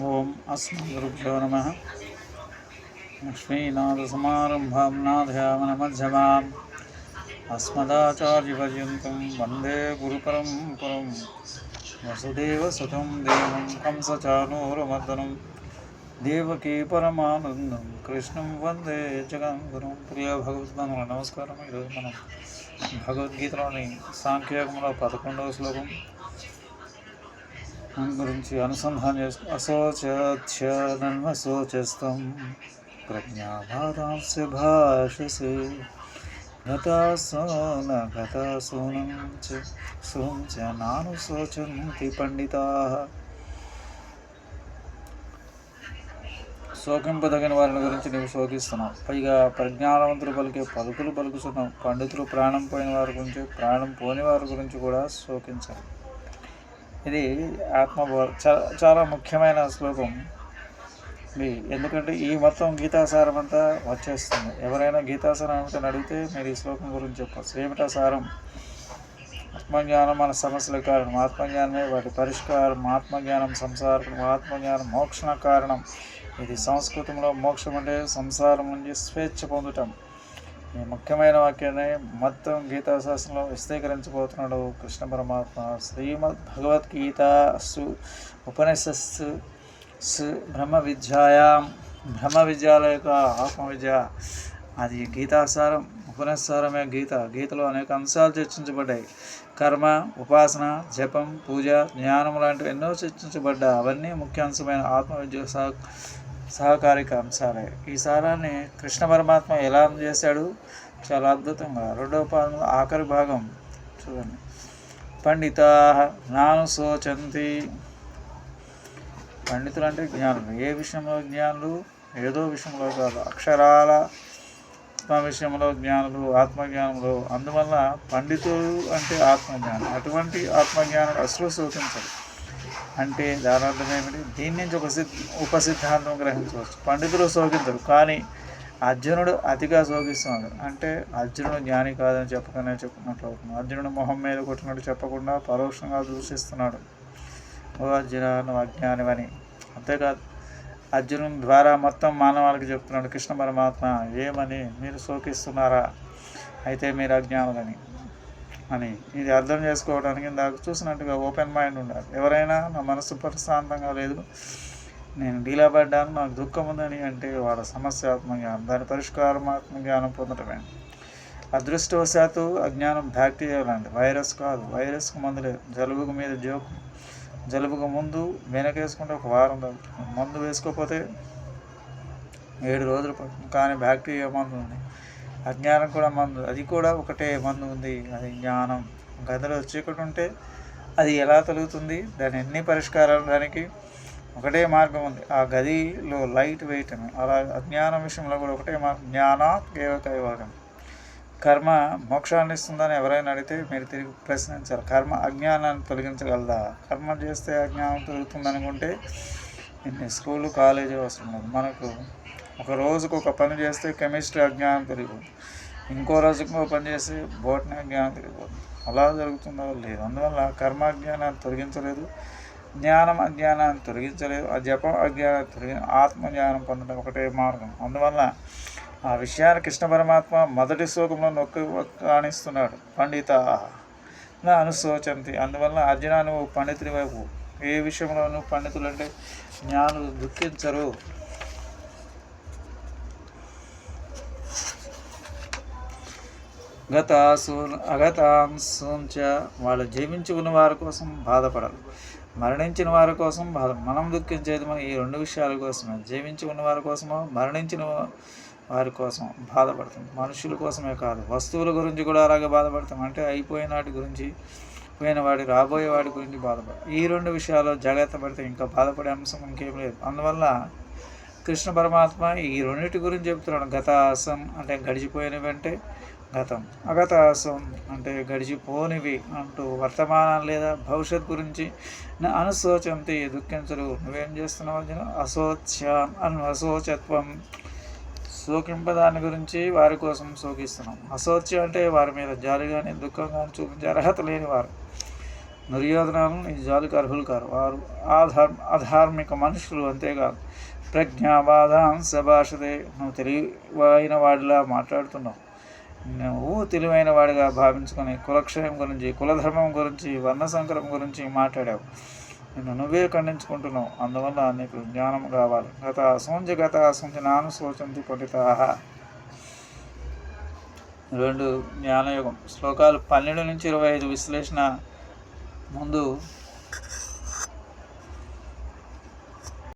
ఓం అస్మద్గురుభ్యో నమ లక్ష్మీనాథసమారంభాం నాథయామనమధ్యమాం అస్మదాచార్యపర్యంతం వందే గురుపరంపరం వసుదేవసుతం దేవం కంసచానూరమర్దనం దేవకీ పరమానందం కృష్ణం వందే జగద్గురం ప్రియ భగవద్బంధువుల నమస్కారం ఈరోజు మనం భగవద్గీతలోని సాంఖ్యయోగంలో పదకొండవ శ్లోకం గురించి అనుసంధానం చేసుకు అశోచనన్వశోచస్తం ప్రజ్ఞాభారాంశ భాషసే గతాసోన గతాసోనం చ సోం చ నాను శోచంతి పండితా. శోకింపదగిన వారిని గురించి నీవు శోకిస్తున్నావు. పైగా ప్రజ్ఞానవంతులు పలికే పలుకులు పలుకుతున్నావు. పండితులు ప్రాణం పోయిన వారి గురించి ప్రాణం పోని వారి గురించి కూడా శోకించాలి ఇది ఆత్మబో చాలా చాలా ముఖ్యమైన శ్లోకం. ఇది ఎందుకంటే ఈ మొత్తం గీతాసారం అంతా వచ్చేస్తుంది. ఎవరైనా గీతాసారం ఏమిటో అడిగితే మీరు ఈ శ్లోకం గురించి చెప్పచ్చు ఏమిటా సారం ఆత్మజ్ఞానం మన సమస్యల కారణం. ఆత్మజ్ఞానమే వాటి పరిష్కారం. ఆత్మజ్ఞానం సంసారం. ఆత్మజ్ఞానం మోక్షణ కారణం. ఇది సంస్కృతంలో మోక్షం అంటే సంసారం నుంచి స్వేచ్ఛ పొందటం. ఈ ముఖ్యమైన వాక్యాన్ని మొత్తం గీతాశాస్త్రంలో విస్తీకరించబోతున్నాడు కృష్ణ పరమాత్మ. శ్రీమద్ భగవద్గీత సు ఉపనిషస్సు సు బ్రహ్మ విద్యాయాం బ్రహ్మ విద్యాల యొక్క ఆత్మ విద్య అది గీతాసారం ఉపనిసారమే గీత. గీతలో అనేక అంశాలు చర్చించబడ్డాయి. కర్మ ఉపాసన జపం పూజ జ్ఞానం లాంటివి ఎన్నో చర్చించబడ్డా అవన్నీ ముఖ్యాంశమైన ఆత్మ సహకారిక అంశాలే. ఈ సారాన్ని కృష్ణ పరమాత్మ ఎలా అందజేశాడు? చాలా అద్భుతంగా. రెండవ పాదం ఆఖరి భాగం. చూడండి. పండిత నాను శోచంతి. పండితులు అంటే జ్ఞానులు ఏ విషయంలో జ్ఞానులు? ఏదో విషయంలో కాదు. అక్షరాల ఆత్మ విషయంలో జ్ఞానులు ఆత్మజ్ఞానంలో. అందువల్ల పండితులు అంటే ఆత్మజ్ఞానం. అటువంటి ఆత్మజ్ఞానం అసలు సూచించాలి అంటే దాని అర్థం ఏమిటి? దీని నుంచి ఒక సిద్ధ ఉపసిద్ధాంతం గ్రహించవచ్చు. పండితులు శోకిద్దరు కానీ అర్జునుడు అతిగా శోకిస్తున్నాడు అంటే అర్జునుడు జ్ఞాని కాదని చెప్పకనే చెప్పినట్లు అవుతుంది అర్జునుడు మొహం మీద కొట్టినట్టు చెప్పకుండా పరోక్షంగా దూషిస్తున్నాడు. ఓ అర్జున నువ్వు అజ్ఞానివని. అంతేకాదు అర్జునుని ద్వారా మొత్తం మానవాళికి చెప్తున్నాడు కృష్ణ పరమాత్మ ఏమని? మీరు శోకిస్తున్నారా? అయితే మీరు అజ్ఞానులని. అని. ఇది అర్థం చేసుకోవడానికి నాకు చూసినట్టుగా ఓపెన్ మైండ్ ఉండాలి. ఎవరైనా నా మనసు ప్రశాంతంగా లేదు నేను డీలా పడ్డాను నాకు దుఃఖం ఉందని అంటే వాళ్ళ సమస్యాత్మక జ్ఞానం దాని పరిష్కారం జ్ఞానం పొందటమే అదృష్టవశాత్తు అజ్ఞానం బ్యాక్టీరియా లాంటి వైరస్ కాదు. వైరస్కు మందు లేదు. జలుబుకు మీద జోకు. జలుబుకు ముందు వెనకేసుకుంటే ఒక వారం తగ్గుతుంది. మందు వేసుకోకపోతే ఏడు రోజులు పడుతుంది. కానీ బ్యాక్టీరియా మందు ఉంది. అజ్ఞానం కూడా మందు అది కూడా ఒకటే మందు ఉంది. అది జ్ఞానం. గదిలో చీకటి ఉంటే అది ఎలా తొలుగుతుంది? దాని ఎన్ని పరిష్కారాలు దానికి? ఒకటే మార్గం ఉంది. ఆ గదిలో లైట్ వెయిట్ అని అలా అజ్ఞానం విషయంలో కూడా ఒకటే మార్గం. జ్ఞాన కేవ కైవాగం. కర్మ మోక్షాన్ని ఇస్తుందని ఎవరైనా అడిగితే మీరు తిరిగి ప్రశ్నించాలి. కర్మ అజ్ఞానాన్ని తొలగించగలదా? కర్మ చేస్తే అజ్ఞానం తొలుగుతుంది అనుకుంటే ఇన్ని స్కూలు కాలేజీ అవసరం లేదు. మనకు ఒక రోజుకు ఒక పని చేస్తే కెమిస్ట్రీ అజ్ఞానం పెరిగిపోతుంది. ఇంకో రోజుకు ఇంకో పని చేస్తే బోటనీ అజ్ఞానం పెరిగిపోతుంది. అలా జరుగుతుందో లేదు. అందువల్ల కర్మాజ్ఞానాన్ని తొలగించలేదు జ్ఞానం అజ్ఞానాన్ని తొలగించలేదు ఆ జపం అజ్ఞానాన్ని తొలగి ఆత్మజ్ఞానం పొందడం ఒకటే మార్గం. అందువల్ల ఆ విషయాన్ని కృష్ణ పరమాత్మ మొదటి శ్లోకంలో నొక్కి కాణిస్తున్నాడు పండిత నా అనుశోచంతి. అందువల్ల అర్జున నువ్వు పండితుడి వైపు ఏ విషయంలో నువ్వు పండితులు అంటే జ్ఞానులు దుఃఖించరు. గతాసు చ వాళ్ళు జీవించుకున్న వారి కోసం బాధపడరు. మరణించిన వారి కోసం బాధ మనం దుఃఖించేది మనం ఈ రెండు విషయాల కోసమే. జీవించుకున్న వారి కోసమో మరణించిన వారి కోసం బాధపడతాం. మనుషుల కోసమే కాదు. వస్తువుల గురించి కూడా అలాగే బాధపడతాం. అంటే అయిపోయిన వాటి గురించి పోయిన వాడి రాబోయే వాడి గురించి బాధపడతాం ఈ రెండు విషయాల్లో జాగ్రత్త పడితే ఇంకా బాధపడే అంశం ఇంకేం లేదు. అందువల్ల కృష్ణ పరమాత్మ ఈ రెండింటి గురించి చెప్తున్నాడు. గతాసం అంటే గడిచిపోయినవి అంటే గతం అగతాసం అంటే గడిచిపోనివి అంటూ వర్తమానం లేదా భవిష్యత్ గురించి అనుశోచంతి దుఃఖించరు. నువ్వేం చేస్తున్నావు అర్జున? అశోచ్య అను అశోచత్వం. శోకింపదాని గురించి వారి కోసం శోకిస్తున్నాం. అశోచ్య అంటే వారి మీద జాలి కానీ దుఃఖం కానీ చూపించే అర్హత లేని వారు. దుర్యోధనాలు ఈ జాలికి అర్హులు కారు. వారు ఆధార్ అధార్మిక మనుషులు అంతేకాదు. ప్రజ్ఞాబాధాం సభాషదే నువ్వు తెలివైన వాడిలా మాట్లాడుతున్నావు. నువ్వు తెలివైన వాడిగా భావించుకొని కులక్షయం గురించి కులధర్మం గురించి వర్ణ సంకరం గురించి మాట్లాడావు. నిన్ను నువ్వే ఖండించుకుంటున్నావు. అందువల్ల నీకు జ్ఞానం కావాలి. గత అసూంజ గత అసూంజ నానుశోచంతి పండితాహ రెండు జ్ఞానయుగం. శ్లోకాలు పన్నెండు నుంచి ఇరవై ఐదు విశ్లేషణ ముందు